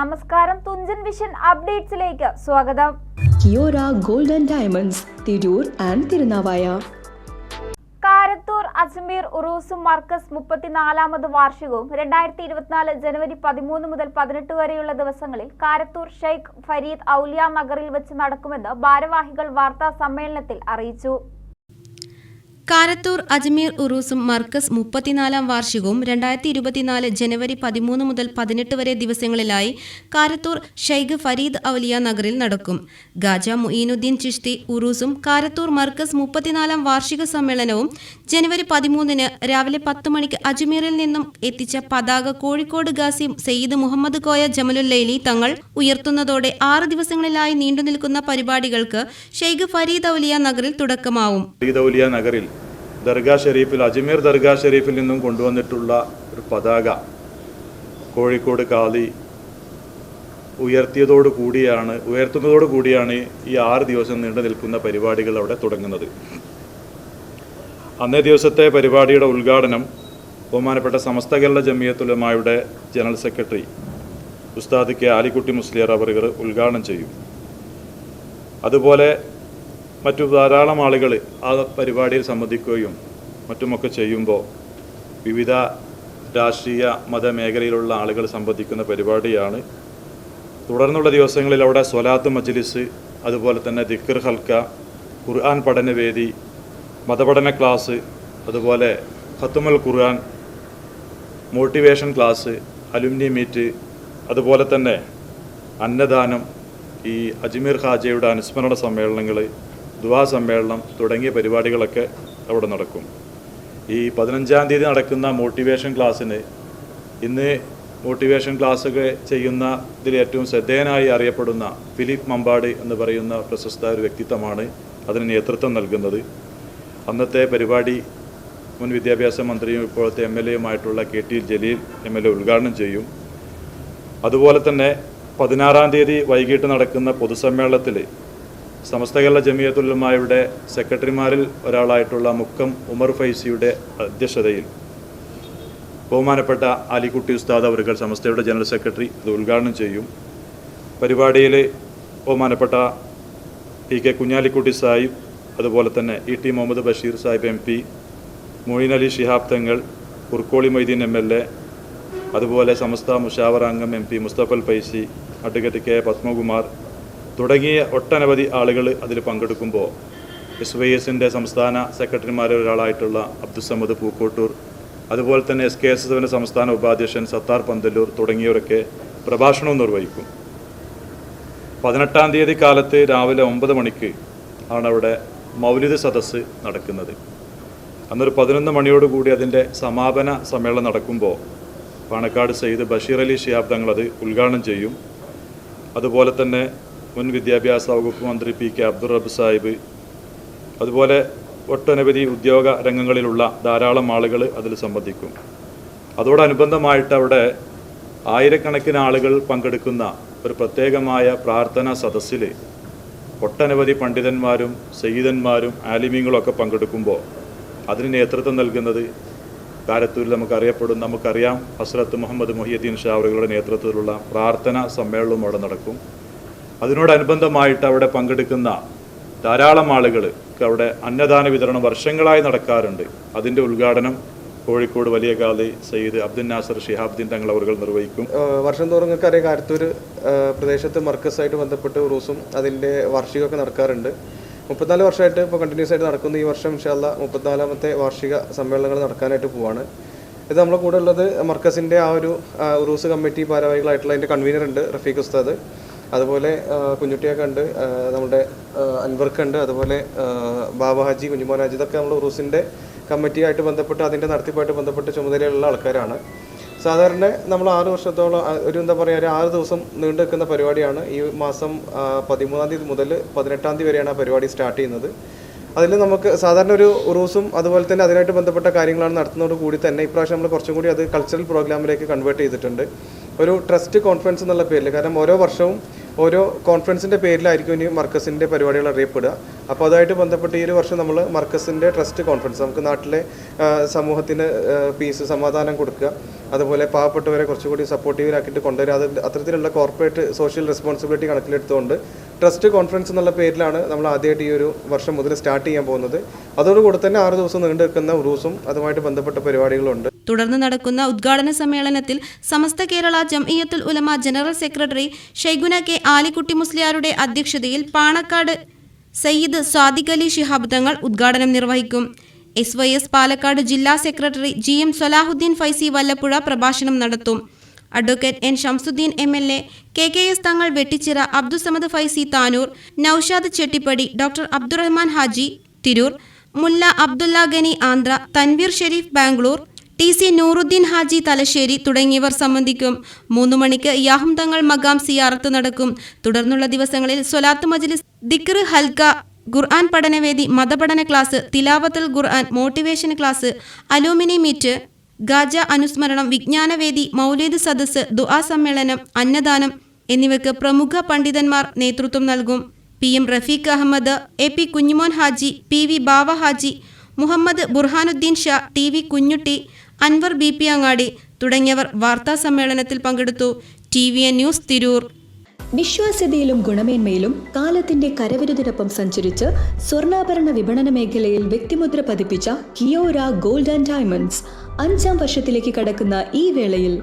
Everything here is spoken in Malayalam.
നമസ്കാരം തുഞ്ചൻ വിഷൻ അപ്ഡേറ്റ്സിലേക്ക് സ്വാഗതം. Kiora golden diamonds Tirur and Thirunavaya. Karathur Ajmer ഉറൂസും Markaz മുപ്പത്തിനാലാമത് വാർഷികവും രണ്ടായിരത്തി ഇരുപത്തിനാല് ജനുവരി പതിമൂന്ന് മുതൽ പതിനെട്ട് വരെയുള്ള ദിവസങ്ങളിൽ കാരത്തൂർ ഷെയ്ഖ് ഫരീദ് ഔലിയ നഗറിൽ വെച്ച് നടക്കുമെന്ന് ഭാരവാഹികൾ വാർത്താ സമ്മേളനത്തിൽ അറിയിച്ചു. കാരത്തൂർ അജ്മീർ ഉറൂസും മർക്കസ് മുപ്പത്തിനാലാം വാർഷികവും രണ്ടായിരത്തി ഇരുപത്തിനാല് ജനുവരി പതിമൂന്ന് മുതൽ പതിനെട്ട് വരെ ദിവസങ്ങളിലായി കാരത്തൂർ ഷെയ്ഖ് ഫരീദ് ഔലിയ നഗറിൽ നടക്കും. ഗാജ മുഈനുദ്ദീൻ ചിഷ്തി ഉറൂസും കാരത്തൂർ മർക്കസ് മുപ്പത്തിനാലാം വാർഷിക സമ്മേളനവും ജനുവരി പതിമൂന്നിന് രാവിലെ പത്ത് മണിക്ക് അജ്മീറിൽ നിന്നും എത്തിച്ച പതാക കോഴിക്കോട് ഗാസി സയ്യിദ് മുഹമ്മദ് കോയ ജമലുല്ലൈലി തങ്ങൾ ഉയർത്തുന്നതോടെ ആറ് ദിവസങ്ങളിലായി നീണ്ടുനിൽക്കുന്ന പരിപാടികൾക്ക് ഷെയ്ഖ് ഫരീദ് ഔലിയ നഗറിൽ തുടക്കമാവും. നഗറിൽ ദർഗാ ഷെരീഫിൽ അജ്മീർ ദർഗാ ഷെരീഫിൽ നിന്നും കൊണ്ടുവന്നിട്ടുള്ള ഒരു പതാക കോഴിക്കോട് കാളി ഉയർത്തിയതോടു കൂടിയാണ് ഉയർത്തുന്നതോടു കൂടിയാണ് ഈ ആറ് ദിവസം നീണ്ടു നിൽക്കുന്ന പരിപാടികൾ അവിടെ തുടങ്ങുന്നത്. അന്നേ ദിവസത്തെ പരിപാടിയുടെ ഉദ്ഘാടനം ബഹുമാനപ്പെട്ട സമസ്ത കേരള ജമിയത്തുലമായുടെ ജനറൽ സെക്രട്ടറി ഉസ്താദ് കെ ആലിക്കുട്ടി മുസ്ലിയർ അവർ ഉദ്ഘാടനം ചെയ്യും. അതുപോലെ മറ്റു ധാരാളം ആളുകൾ ആ പരിപാടിയിൽ സംബന്ധിക്കുകയും മറ്റുമൊക്കെ ചെയ്യുമ്പോൾ വിവിധ രാഷ്ട്രീയ മതമേഖലയിലുള്ള ആളുകൾ സംബന്ധിക്കുന്ന പരിപാടിയാണ്. തുടർന്നുള്ള ദിവസങ്ങളിൽ അവിടെ സ്വലാത്ത് മജ്ലിസ് അതുപോലെ തന്നെ ദിക്കർ ഹൽക്ക ഖുർആൻ പഠനവേദി മതപഠന ക്ലാസ് അതുപോലെ ഖത്തുമൽ Quran motivation class alumni meet അതുപോലെ തന്നെ അന്നദാനം ഈ അജ്മീർ ഖാജയുടെ അനുസ്മരണ സമ്മേളനങ്ങൾ ദുവാ സമ്മേളനം തുടങ്ങിയ പരിപാടികളൊക്കെ അവിടെ നടക്കും. ഈ പതിനഞ്ചാം തീയതി നടക്കുന്ന മോട്ടിവേഷൻ ക്ലാസ്സിന് ഇന്ന് മോട്ടിവേഷൻ ക്ലാസ്സൊക്കെ ചെയ്യുന്ന ഇതിൽ ഏറ്റവും ശ്രദ്ധേയനായി അറിയപ്പെടുന്ന ഫിലിപ്പ് മമ്പാട് എന്ന് പറയുന്ന പ്രശസ്ത ഒരു വ്യക്തിത്വമാണ് അതിന് നേതൃത്വം നൽകുന്നത്. അന്നത്തെ പരിപാടി മുൻ വിദ്യാഭ്യാസ മന്ത്രിയും ഇപ്പോഴത്തെ M L എയുമായിട്ടുള്ള K T Jaleel M L A ഉദ്ഘാടനം ചെയ്യും. അതുപോലെ തന്നെ പതിനാറാം തീയതി വൈകിട്ട് നടക്കുന്ന പൊതുസമ്മേളനത്തിൽ സമസ്ത കേരള ജമിയത്തുലമായുടെ സെക്രട്ടറിമാരിൽ ഒരാളായിട്ടുള്ള മുക്കം ഉമർ ഫൈസിയുടെ അധ്യക്ഷതയിൽ ബഹുമാനപ്പെട്ട അലിക്കുട്ടി ഉസ്താദ് അവറുകൾ സമസ്തയുടെ ജനറൽ സെക്രട്ടറി ഇത് ഉദ്ഘാടനം ചെയ്യും. പരിപാടിയിൽ ബഹുമാനപ്പെട്ട പി കെ കുഞ്ഞാലിക്കുട്ടി സാഹിബ് അതുപോലെ തന്നെ E T Muhammad Basheer Sahib M P Moin Ali Shihab Thangal Kurkoli Moideen M L A അതുപോലെ സമസ്ത മുഷാവർ അംഗം M P Musthafal Faizy advocate K Padmakumar തുടങ്ങിയ ഒട്ടനവധി ആളുകൾ അതിൽ പങ്കെടുക്കുമ്പോൾ എസ് വൈ എസിന്റെ സംസ്ഥാന സെക്രട്ടറിമാരിൽ ഒരാളായിട്ടുള്ള അബ്ദുസമ്മദ് പൂക്കോട്ടൂർ അതുപോലെ തന്നെ എസ് കെ എസ് എസിന്റെ സംസ്ഥാന ഉപാധ്യക്ഷൻ സത്താർ പന്തല്ലൂർ തുടങ്ങിയവരൊക്കെ പ്രഭാഷണവും നിർവഹിക്കും. പതിനെട്ടാം തീയതി കാലത്ത് രാവിലെ ഒമ്പത് മണിക്ക് ആണ് അവിടെ മൗലിദ് സദസ്സ് നടക്കുന്നത്. അന്നൊരു പതിനൊന്ന് മണിയോടുകൂടി അതിന്റെ സമാപന സമ്മേളനം നടക്കുമ്പോൾ പാണക്കാട് സെയ്ദ് ബഷീർ അലി ഷിയാബ് തങ്ങളത് ഉദ്ഘാടനം ചെയ്യും. അതുപോലെ തന്നെ മുൻ വിദ്യാഭ്യാസ വകുപ്പ് മന്ത്രി പി കെ അബ്ദുറബ് സാഹിബ്. അതുപോലെ ഒട്ടനവധി ഉദ്യോഗ രംഗങ്ങളിലുള്ള ധാരാളം ആളുകൾ അതിൽ സംബന്ധിക്കും. അതോടനുബന്ധമായിട്ട് അവിടെ ആയിരക്കണക്കിന് ആളുകൾ പങ്കെടുക്കുന്ന ഒരു പ്രത്യേകമായ പ്രാർത്ഥനാ സദസ്സിൽ ഒട്ടനവധി പണ്ഡിതന്മാരും സയ്യിദന്മാരും ആലിമീങ്ങളൊക്കെ പങ്കെടുക്കുമ്പോൾ അതിന് നേതൃത്വം നൽകുന്നത് കാരത്തൂരിൽ നമുക്കറിയപ്പെടും. നമുക്കറിയാം ഹസ്രത്ത് മുഹമ്മദ് മൊഹിയുദ്ദീൻ അവരുടെ നേതൃത്വത്തിലുള്ള പ്രാർത്ഥനാ സമ്മേളനവും അവിടെ നടക്കും. അതിനോടനുബന്ധമായിട്ട് അവിടെ പങ്കെടുക്കുന്ന ധാരാളം ആളുകൾ അവിടെ അന്നദാന വിതരണം വർഷങ്ങളായി നടക്കാറുണ്ട്. അതിന്റെ ഉദ്ഘാടനം കോഴിക്കോട് വലിയ കാലി സയ്യിദ് അബ്ദുൽ നാസർ ഷിഹാബ്ദീൻ തങ്ങൾ അവർ നിർവഹിക്കും വർഷം തോറും നിങ്ങൾക്ക് അറിയാം കാരത്തൂർ പ്രദേശത്ത് മർക്കസായിട്ട് ബന്ധപ്പെട്ട് ഉറൂസും അതിന്റെ വാർഷികമൊക്കെ നടക്കാറുണ്ട്. മുപ്പത്തിനാല് വർഷമായിട്ട് ഇപ്പോൾ കണ്ടിന്യൂസ് ആയിട്ട് നടക്കുന്ന. ഈ വർഷം ഇൻഷാല്ല മുപ്പത്തിനാലാമത്തെ വാർഷിക സമ്മേളനങ്ങൾ നടക്കാനായിട്ട് പോവാണ്. ഇത് നമ്മളെ കൂടെ ഉള്ളത് മർക്കസിന്റെ ആ ഒരു ഉറൂസ് കമ്മിറ്റി ഭാരവാഹികളായിട്ടുള്ള അതിന്റെ കൺവീനർ ഉണ്ട് റഫീഖ് ഉസ്താദ്. അതുപോലെ കുഞ്ഞുട്ടിയെ കണ്ട് നമ്മുടെ അൻവർക്കുണ്ട് അതുപോലെ ബാബ ഹാജി കുഞ്ഞുമോൻ ഹാജി ഇതൊക്കെ നമ്മൾ ഉറൂസിന്റെ കമ്മിറ്റിയായിട്ട് ബന്ധപ്പെട്ട് അതിന്റെ നടത്തിപ്പായിട്ട് ബന്ധപ്പെട്ട് ചുമതലയുള്ള ആൾക്കാരാണ്. സാധാരണ നമ്മൾ ആറ് വർഷത്തോളം ഒരു എന്താ പറയുക ഒരു ആറ് ദിവസം നീണ്ടു നിൽക്കുന്ന പരിപാടിയാണ്. ഈ മാസം പതിമൂന്നാം തീയതി മുതൽ പതിനെട്ടാം തീയതി വരെയാണ് ആ പരിപാടി സ്റ്റാർട്ട് ചെയ്യുന്നത്. അതിൽ നമുക്ക് സാധാരണ ഒരു ഉറൂസും അതുപോലെ തന്നെ അതിനായിട്ട് ബന്ധപ്പെട്ട കാര്യങ്ങളാണ് നടത്തുന്നതോട് കൂടി തന്നെ ഇപ്രാവശ്യം നമ്മൾ കുറച്ചും കൂടി അത് കൾച്ചറൽ പ്രോഗ്രാമിലേക്ക് കൺവേർട്ട് ചെയ്തിട്ടുണ്ട്. ഒരു ട്രസ്റ്റ് കോൺഫറൻസ് എന്നുള്ള പേരിൽ കാരണം ഓരോ വർഷവും ഓരോ കോൺഫറൻസിന്റെ പേരിലായിരിക്കും ഇനി മർക്കസിന്റെ പരിപാടികൾ അറിയപ്പെടുക. അപ്പോൾ അതായിട്ട് ബന്ധപ്പെട്ട് ഈ ഒരു വർഷം നമ്മൾ മർക്കസിന്റെ ട്രസ്റ്റ് കോൺഫറൻസ് നമുക്ക് നാട്ടിലെ സമൂഹത്തിന് പീസ് സമാധാനം കൊടുക്കുക. അതുപോലെ പാവപ്പെട്ടവരെ കുറച്ചുകൂടി സപ്പോർട്ടീവിലാക്കിയിട്ട് കൊണ്ടുവരിക. അത് അത്തരത്തിലുള്ള കോർപ്പറേറ്റ് സോഷ്യൽ റെസ്പോൺസിബിലിറ്റി കണക്കിലെടുത്തുകൊണ്ട് ട്രസ്റ്റ് കോൺഫറൻസ് എന്നുള്ള പേരിലാണ് നമ്മൾ ആദ്യമായിട്ട് ഈ ഒരു വർഷം മുതൽ സ്റ്റാർട്ട് ചെയ്യാൻ പോകുന്നത്. അതോടുകൂടി തന്നെ ആറ് ദിവസം നീണ്ടു നിൽക്കുന്ന ഉറൂസും അതുമായിട്ട് ബന്ധപ്പെട്ട പരിപാടികളും ഉണ്ട് തുടർന്ന് നടക്കുന്ന ഉദ്ഘാടന സമ്മേളനത്തിൽ സമസ്ത കേരള ജംഇയത്തുൽ ഉലമ ജനറൽ സെക്രട്ടറി ഷെയ്ഗുന കെ ആലിക്കുട്ടി മുസ്ലിയാരുടെ അധ്യക്ഷതയിൽ പാണക്കാട് സയ്യിദ് സ്വാദിഖ് അലി ശിഹാബ് തങ്ങൾ ഉദ്ഘാടനം നിർവഹിക്കും. എസ് വൈ എസ് പാലക്കാട് ജില്ലാ secretary G M Solahuddeen Faizy Vallappuzha പ്രഭാഷണം നടത്തും. Advocate N Shamsuddeen M L A K K S Thangal Vettichira Abdussamad Faizy Tanur Noushad Chettippadi doctor Abdurahman Haji Tirur Mulla Abdulla Gani Andhra Tanveer Sharif Bangalore T C Nooruddeen Haji Thalassery തുടങ്ങിയവർ സംബന്ധിക്കും മൂന്നു മണിക്ക് യാഹും തങ്ങൾ മകാം സിയാറത്ത് നടക്കും. തുടർന്നുള്ള ദിവസങ്ങളിൽ സ്വലാത്ത് മജ്ലിസ് ദിക്ർ ഹൽക്ക ഖുർആൻ പഠനവേദി മതപഠന class തിലാവത്തുൽ Quran motivation class alumni meet ഗാജ അനുസ്മരണം വിജ്ഞാനവേദി മൗലീദ് സദസ് ദുആ സമ്മേളനം അന്നദാനം എന്നിവയ്ക്ക് പ്രമുഖ പണ്ഡിതന്മാർ നേതൃത്വം നൽകും. P M Rafeeq Ahammed A P Kunhumon Haji P V Bava Haji Muhammad Burhanuddeen Sha T V Kunhutty Anwar B P Angadi തുടങ്ങിയവർ വാർത്താ സമ്മേളനത്തിൽ പങ്കെടുത്തു. T V N news Tirur. വിശ്വാസ്യതയിലും ഗുണമേന്മയിലും കാലത്തിന്റെ കരവിരുതിനൊപ്പം സഞ്ചരിച്ച് സ്വർണാഭരണ വിപണന മേഖലയിൽ വ്യക്തിമുദ്ര പതിപ്പിച്ച കിയോര ഗോൾഡ് ആൻഡ് ഡയമണ്ട്സ്. അഞ്ചാം വർഷത്തിലേക്ക് കടക്കുന്ന ഈ വേളയിൽ